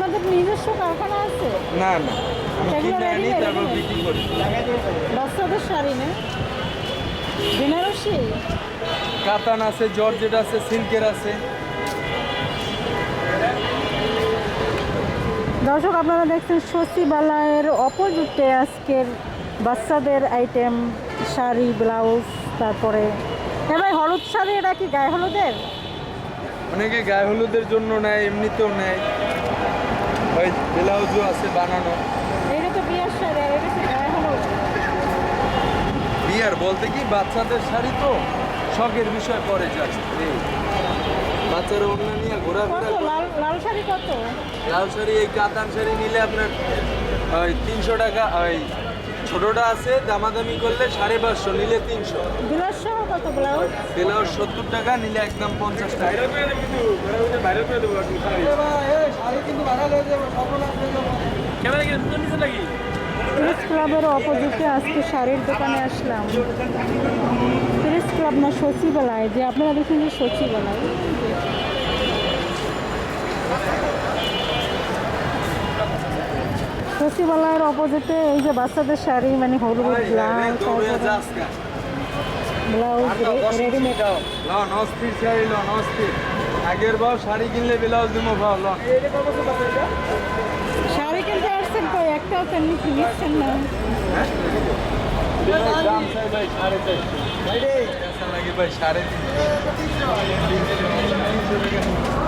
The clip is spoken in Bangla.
নিজস্ব কারখানা আছে? না না। বাচ্চাদের শাড়ি না? বেনারসি? কাতান আছে জর্জেট আছে সিল্কের আছে। দর্শক আপনারা দেখছেন সচিবালয়ের অপোজিটে আজকের বাচ্চাদের আইটেম শাড়ি ব্লাউজ তারপরে এবার হলুদ শাড়ি এটা কি গায়ে হলুদের? অনেকে গায়ে হলুদের জন্য নেয় এমনিতেও নেয়। ওই ব্লাউজও আছে বানানো এটা তো বিয়ের শাড়ি আর এটা কি বিয়ার বলতে কি বাচ্চাদের শাড়ি তো শখের বিষয় পরে যাচ্ছে বাচ্চারা অন্য নিয়ে ঘোরাফেরা লাল লাল শাড়ি কত লাল শাড়ি এই কাতান শাড়ি নিলে আপনার ওই তিনশো টাকা ওই ছোটোটা আছে দামাদামি করলে সাড়ে পাঁচশো নিলে তিনশো ব্লাউজ সহ কত ব্লাউজ ব্লাউজ সত্তর টাকা নিলে একদম পঞ্চাশ টাকা প্রেস ক্লাবের অপোজিটে আজকে শাড়ির দোকানে আসলাম। প্রেস ক্লাব না সচিবালয়। যে আপনারা দেখুন যে সচিবালয়। সচিবালয়ের অপোজিটে এই যে বাচ্চাদের শাড়ি মানে হলুদ লাল ব্লাউজ রেডিমেড আগের বার শাড়ি কিনলে ব্লাউজ দিব ভাও নিচ্ছেন না দাম চাই ভাই সাড়ে চারশো